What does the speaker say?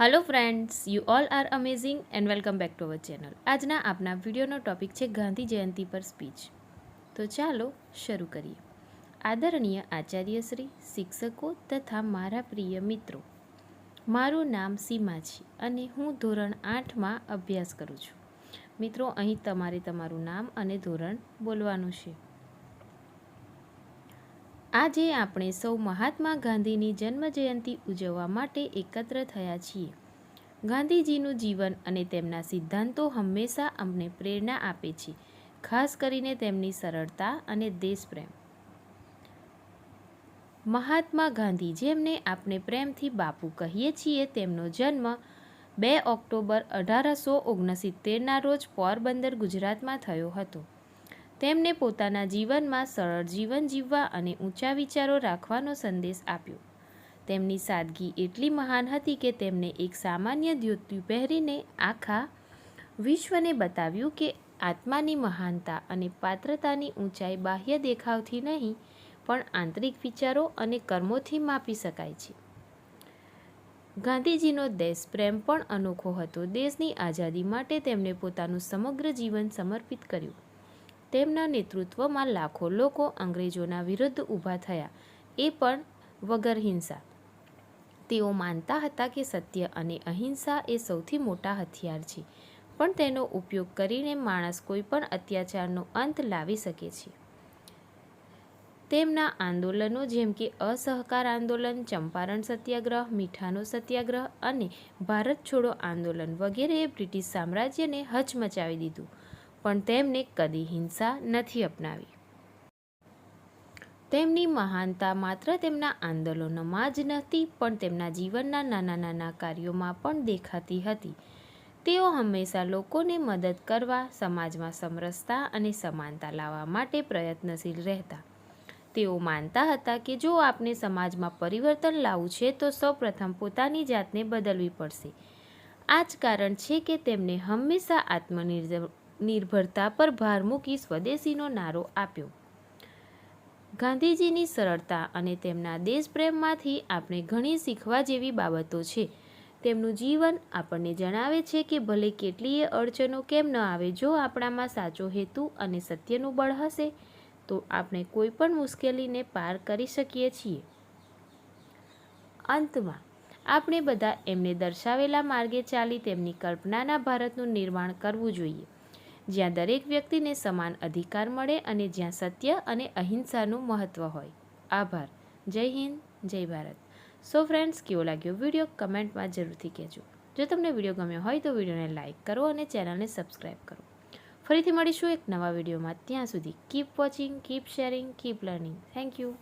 Hello friends you all are amazing and welcome back to our channel આજના આપના વિડીયોનો topic છે ગાંધી જયંતિ પર speech તો ચાલો શરૂ કરીએ. આદરણીય આચાર્યશ્રી શિક્ષકો તથા મારા પ્રિય મિત્રો, મારું નામ સીમા છે અને હું ધોરણ આઠમાં અભ્યાસ કરું છું. મિત્રો, અહીં તમારે તમારું નામ અને ધોરણ બોલવાનું છે. આજે આપણે સૌ મહાત્મા ગાંધીની જન્મજયંતિ ઉજવવા માટે એકત્ર થયા છીએ. ગાંધીજીનું જીવન અને તેમના સિદ્ધાંતો હંમેશા અમને પ્રેરણા આપે છે, ખાસ કરીને તેમની સરળતા અને દેશપ્રેમ. મહાત્મા ગાંધી જેમને આપણે પ્રેમથી બાપુ કહીએ છીએ, તેમનો જન્મ બે ઓક્ટોબર અઢારસો ઓગણસિત્તેરના રોજ પોરબંદર ગુજરાતમાં થયો હતો. તેમને પોતાના જીવનમાં સરળ જીવન જીવવા અને ઊંચા વિચારો રાખવાનો સંદેશ આપ્યો. તેમની સાદગી એટલી મહાન હતી કે તેમને એક સામાન્ય ધોતિયું પહેરીને આખા વિશ્વને બતાવ્યું કે આત્માની મહાનતા અને પાત્રતાની ઊંચાઈ બાહ્ય દેખાવથી નહીં, પણ આંતરિક વિચારો અને કર્મોથી માપી શકાય છે. ગાંધીજીનો દેશ પ્રેમ પણ અનોખો હતો. દેશની આઝાદી માટે તેમણે પોતાનું સમગ્ર જીવન સમર્પિત કર્યું. તેમના નેતૃત્વમાં લાખો લોકો અંગ્રેજોના વિરુદ્ધ ઊભા થયા, એ પણ વગર હિંસા. તેઓ માનતા હતા કે સત્ય અને અહિંસા એ સૌથી મોટા હથિયાર છે, પણ તેનો ઉપયોગ કરીને માણસ કોઈ પણ અત્યાચારનો અંત લાવી શકે છે. તેમના આંદોલનો જેમ કે અસહકાર આંદોલન, ચંપારણ સત્યાગ્રહ, મીઠાનો સત્યાગ્રહ અને ભારત છોડો આંદોલન વગેરેએ બ્રિટિશ સામ્રાજ્યને હચમચાવી દીધું. પણ તેમને કદી હિંસા નથી અપનાવી. તેમની મહાનતા માત્ર તેમના આંદોલનોમાં જ નહોતી પણ તેમના જીવનના નાના નાના કાર્યોમાં પણ દેખાતી હતી. તેઓ હંમેશા લોકોને મદદ કરવા, સમાજમાં સમરસતા અને સમાનતા લાવવા માટે પ્રયત્નશીલ રહેતા. તેઓ માનતા હતા કે જો આપણે સમાજમાં પરિવર્તન લાવવું છે, તો સૌપ્રથમ પોતાની જાતને બદલવી પડશે. આ જ કારણ છે કે તેમને હંમેશા આત્મનિર્ભર નિર્ભરતા પર ભાર મૂકી સ્વદેશીનો નારો આપ્યો. ગાંધીજીની સરળતા અને તેમના દેશપ્રેમમાંથી આપણે ઘણી શીખવા જેવી બાબતો છે. તેમનું જીવન આપણને જણાવે છે કે ભલે કેટલીય અડચણો કેમ ન આવે, જો આપણામાં સાચો હેતુ અને સત્યનું બળ હશે, તો આપણે કોઈ પણ મુશ્કેલીને પાર કરી શકીએ છીએ. અંતમાં, આપણે બધા એમને દર્શાવેલા માર્ગે ચાલી તેમની કલ્પનાના ભારતનું નિર્માણ કરવું જોઈએ. જ્યાં દરેક વ્યક્તિને સમાન અધિકાર મળે અને જ્યાં સત્ય અને અહિંસાનું મહત્ત્વ હોય. આભાર. જય હિન્દ, જય ભારત. સો ફ્રેન્ડ્સ કેવો લાગ્યો વીડિયો કમેન્ટમાં જરૂરથી કહેજો. જો તમને વીડિયો ગમ્યો હોય તો વિડીયોને લાઇક કરો અને ચેનલને સબસ્ક્રાઈબ કરો. ફરીથી મળીશું એક નવા વિડીયોમાં ત્યાં સુધી keep watching keep sharing keep learning thank you